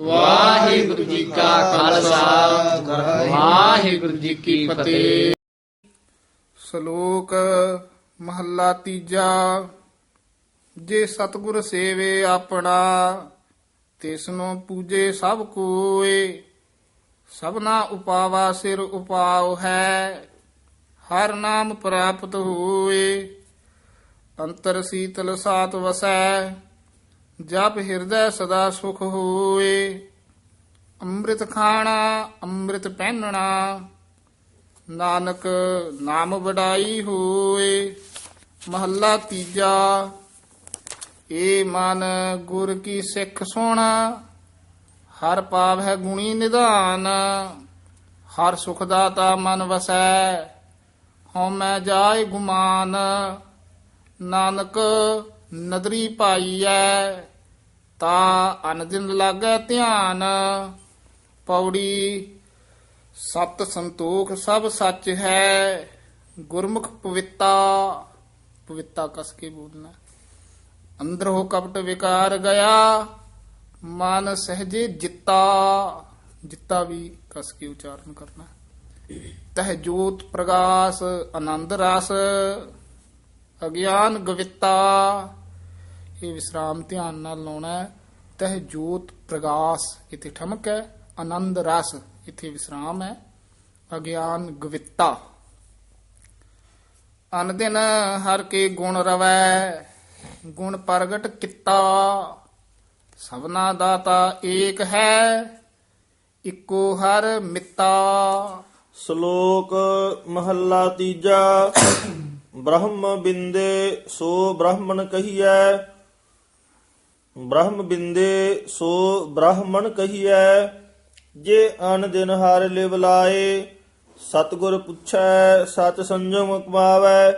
ਵਾਹਿਗੁਰੂ ਜੀ ਕਾ ਖਾਲਸਾ। ਵਾਹਿਗੁਰੂ ਜੀ ਕੀ ਫਤਿਹ। ਸ਼ਲੋਕ ਮਹੱਲਾ ਤੀਜਾ। ਜੇ ਸਤਿਗੁਰ ਸੇਵੇ ਆਪਣਾ ਤਿਸਨੂੰ ਪੂਜੇ ਸਭ ਕੋਏ। ਸਭਨਾ ਉਪਾਵਾ ਸਿਰ ਉਪਾਉ ਹੈ, ਹਰ ਨਾਮ ਪ੍ਰਾਪਤ ਹੋਏ। ਅੰਤਰ ਸੀਤਲ ਸਾਤ ਵਸੈ ਜਪ ਹਿਰਦੈ ਸਦਾ ਸੁਖ ਹੋਏ। ਅੰਮ੍ਰਿਤ ਖਾਣਾ, ਅੰਮ੍ਰਿਤ ਪਹਿਨਣਾ। ਨਾਨਕ ਨਾਮ ਵਡਾਈ ਹੋਏ। ਮਹੱਲਾ ਤੀਜਾ, ਏ ਮਨ ਗੁਰ ਕੀ ਸਿੱਖ ਸੁਣ। ਹਰ ਪਾਵ ਹੈ ਗੁਣੀ ਨਿਧਾਨ। ਹਰ ਸੁਖ ਦਾਤਾ ਮਨ ਵਸੈ। ਹਉ ਮੈਂ ਜਾਏ ਗੁਮਾਨ। ਨਾਨਕ ਨਦਰੀ ਪਾਈਐ, ਤਾ ਅਨਦਿਨ ਲਾਗੈ ਧਿਆਨ। ਪੌੜੀ, ਸਤ ਸੰਤੋਖ ਸਭ ਸੱਚ ਹੈ, ਗੁਰਮੁਖ ਪਵਿੱਤਾ ਪਵਿੱਤਾ ਕਸ ਕੇ ਬੋਲਣਾ। ਅੰਦਰ ਹੋ ਕਪਟ ਵਿਕਾਰ ਗਿਆ, ਮਨ ਸਹਜੇ ਜਿੱਤਾ। ਜਿੱਤਾ ਵੀ ਕਸ ਕੇ ਉਚਾਰਨ ਕਰਨਾ। ਤਹ ਜੋਤ ਪ੍ਰਗਾਸ, ਆਨੰਦ ਰਸ, ਅਗਿਆਨ ਗਵਿਤਾ। ਇਹ ਵਿਸਰਾਮ ਧਿਆਨ ਨਾਲ ਲਾਉਣਾ ਹੈ। ਤਹ ਜੋਤ ਪ੍ਰਗਾਸ ਇਥੇ ਠਮਕ ਹੈ, ਆਨੰਦ ਰਸ ਇਥੇ ਵਿਸਰਾਮ ਹੈ। ਅਗਿਆਨ ਗਵਿੱਤਾ। ਅਨ ਦਿਨ ਹਰ ਕੇ ਗੁਣ ਰਵੈ, ਗੁਣ ਪ੍ਰਗਟ ਕੀਤਾ। ਸਭਨਾ ਦਾਤਾ ਏਕ ਹੈ, ਇੱਕੋ ਹਰ ਮਿੱਤਾ। ਸ਼ਲੋਕ ਮਹੱਲਾ ਤੀਜਾ। ਬ੍ਰਹਮ ਬਿੰਦੇ ਸੋ ਬ੍ਰਾਹਮਣ ਕਹੀਐ ਬ੍ਰਹਮ ਬਿੰਦੇ ਸੋ ਬ੍ਰਾਹਮਣ ਕਹੀਐ ਜੇ ਅਨ ਦਿਨ ਹਰ ਲਿਵ ਲਾਏ ਸਤਿਗੁਰ ਪੁੱਛੈ ਸਤ ਸੰਜਮ ਕਮਾਵੈ।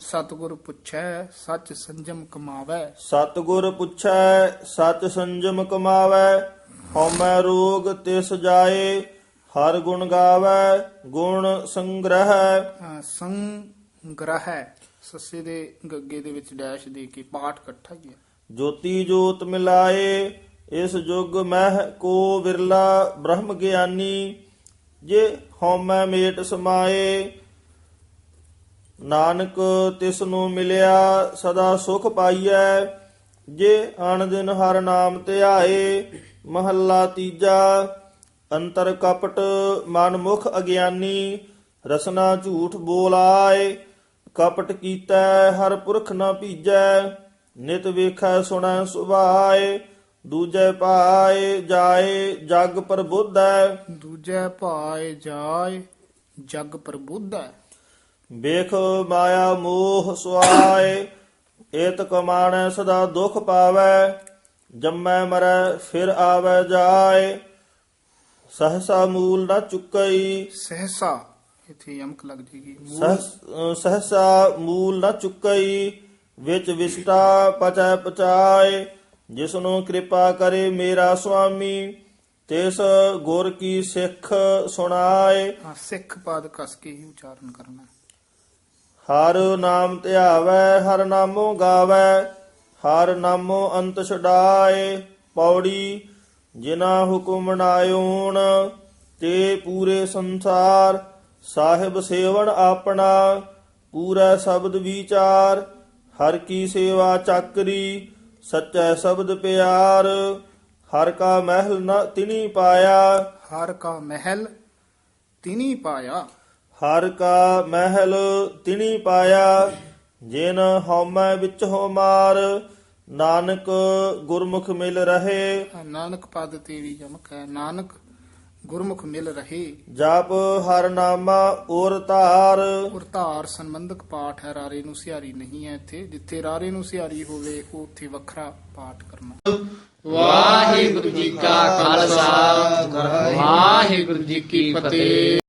ਸਤਿਗੁਰ ਪੁੱਛੈ ਸੱਚ ਸੰਜਮ ਕਮਾਵੈ। ਸਤਿਗੁਰ ਪੁੱਛੈ ਸਤ ਸੰਜਮ ਕਮਾਵੈ। ਹਉਮੈ ਰੋਗ ਤਿਸ ਜਾਏ ਹਰ ਗੁਣ ਗਾਵੈ ਗੁਣ ਸੰਗ੍ਰਹਿ। ਅਹ ਸੰਗ੍ਰਹਿ ਸੱਸੇ ਦੇ ਗੱਗੇ ਦੇ ਵਿੱਚ ਡੈਸ਼ ਦੇ ਕੇ ਪਾਠ ਇਕੱਠਾ ਹੀ ਹੈ। ਜੋਤੀ ਜੋਤ ਮਿਲਾਏ, ਇਸ ਯੁਗ ਮਹਿ ਕੋ ਵਿਰਲਾ ਬ੍ਰਹਮ ਗਿਆਨੀ, ਜੇ ਹਉਮੈ ਮੇਟ ਸਮਾਏ। ਨਾਨਕ ਤਿਸ ਨੂੰ ਮਿਲਿਆ, ਸਦਾ ਸੁਖ ਪਾਈਐ। ਜੇ ਅਣ ਦਿਨ ਹਰ ਨਾਮ ਧਿਆਏ ਮਹੱਲਾ ਤੀਜਾ। ਅੰਤਰ ਕਪਟ ਮਨ ਮੁਖ ਅਗਿਆਨੀ, ਰਸਨਾ ਝੂਠ ਬੋਲਾਏ। ਕਪਟ ਕੀਤਾ, ਹਰ ਪੁਰਖ ਨਾ ਭੀਜੈ। ਨਿਤ ਵੇਖੈ ਸੁਣੈ ਸੁਭਾਏ ਦੂਜੈ ਪਾਏ ਜਾਏ ਜਗ ਪ੍ਰਬੁੱਧੈ। ਦੂਜੇ ਭਾਏ ਜਾਏ ਜਗ ਪ੍ਰਬੁੱਧੈ। ਵੇਖ ਮਾਇਆ ਮੋਹ ਸੁਆਏ ਏਤ ਕਮਾਣੈ ਸਦਾ ਦੁਖ ਪਾਵੈ ਜੰਮੈ ਮਰੈ ਫਿਰ ਆਵੈ ਜਾਏ। ਸਹਸਾ ਮੂਲ ਨਾ ਚੁੱਕਈ। ਸਹਸਾ ਇਥੇ ਯਮਕ ਲੱਗ ਜੇਗੀ। ਸਹਸਾ ਮੂਲ ਨਾ ਚੁੱਕਈ। ਵਿੱਚ ਵਿਸਟਾ ਪਚੈ ਪਚਾਏ ਜਿਸਨੂੰ ਕਿਰਪਾ ਕਰੇ ਮੇਰਾ ਸੁਆਮੀ ਤਿਸ ਗੁਰ ਕੀ ਸਿੱਖ ਸੁਣਾਏ। ਸਿੱਖ ਪਦ ਕਸ ਕੇ ਹੀ ਉਚਾਰਨ ਕਰਨਾ। ਹਰ ਨਾਮ ਧਿਆਵੈ ਹਰ ਨਾਮੋ ਗਾਵੈ ਹਰ ਨਾਮੋ ਅੰਤ ਛਡਾਏ। ਪੌੜੀ ਜਿਨਾ ਹੁਕਮ ਨਾਇਓਣ ਤੇ ਪੂਰੇ ਸੰਸਾਰ ਸਾਹਿਬ ਸੇਵਨ ਆਪਣਾ ਪੂਰਾ ਸ਼ਬਦ ਵਿਚਾਰ। ਹਰ ਕੀ ਸੇਵਾ ਚਾਕਰੀ ਸੱਚਾ ਸ਼ਬਦ ਪਿਆਰ ਹਰ ਕਾ ਮਹਿਲ ਨ ਤਿਨੀ ਪਾਇਆ। ਹਰ ਕਾ ਮਹਿਲ ਤਿਨੀ ਪਾਇਆ। ਹਰ ਕਾ ਮਹਿਲ ਤਿਨੀ ਪਾਇਆ। ਜਿਨ ਹਉਮੈ ਵਿੱਚ ਹੋ ਮਾਰ ਨਾਨਕ ਗੁਰਮੁਖ ਮਿਲ ਰਹੇ। ਨਾਨਕ ਪਦ ਤੇ ਵੀ ਯਮਕ ਹੈ ਨਾਨਕ ਗੁਰਮੁਖ ਮਿਲ ਰਹੇ। ਜਪ ਹਰ ਨਾਮਾ ਔਰ ਧਾਰ। ਔਰ ਧਾਰ ਸੰਬੰਧਕ ਪਾਠ ਹੈ ਰਾਰੇ ਨੂੰ ਸਿਹਾਰੀ ਨਹੀਂ ਹੈ ਇੱਥੇ। ਜਿੱਥੇ ਰਾਰੇ ਨੂੰ ਸਿਹਾਰੀ ਹੋਵੇ ਉਹ ਉੱਥੇ ਵੱਖਰਾ ਪਾਠ ਕਰਨਾ। ਵਾਹਿਗੁਰੂ ਜੀ ਕਾ ਖਾਲਸਾ। ਵਾਹਿਗੁਰੂ ਜੀ ਕੀ ਫਤਿਹ।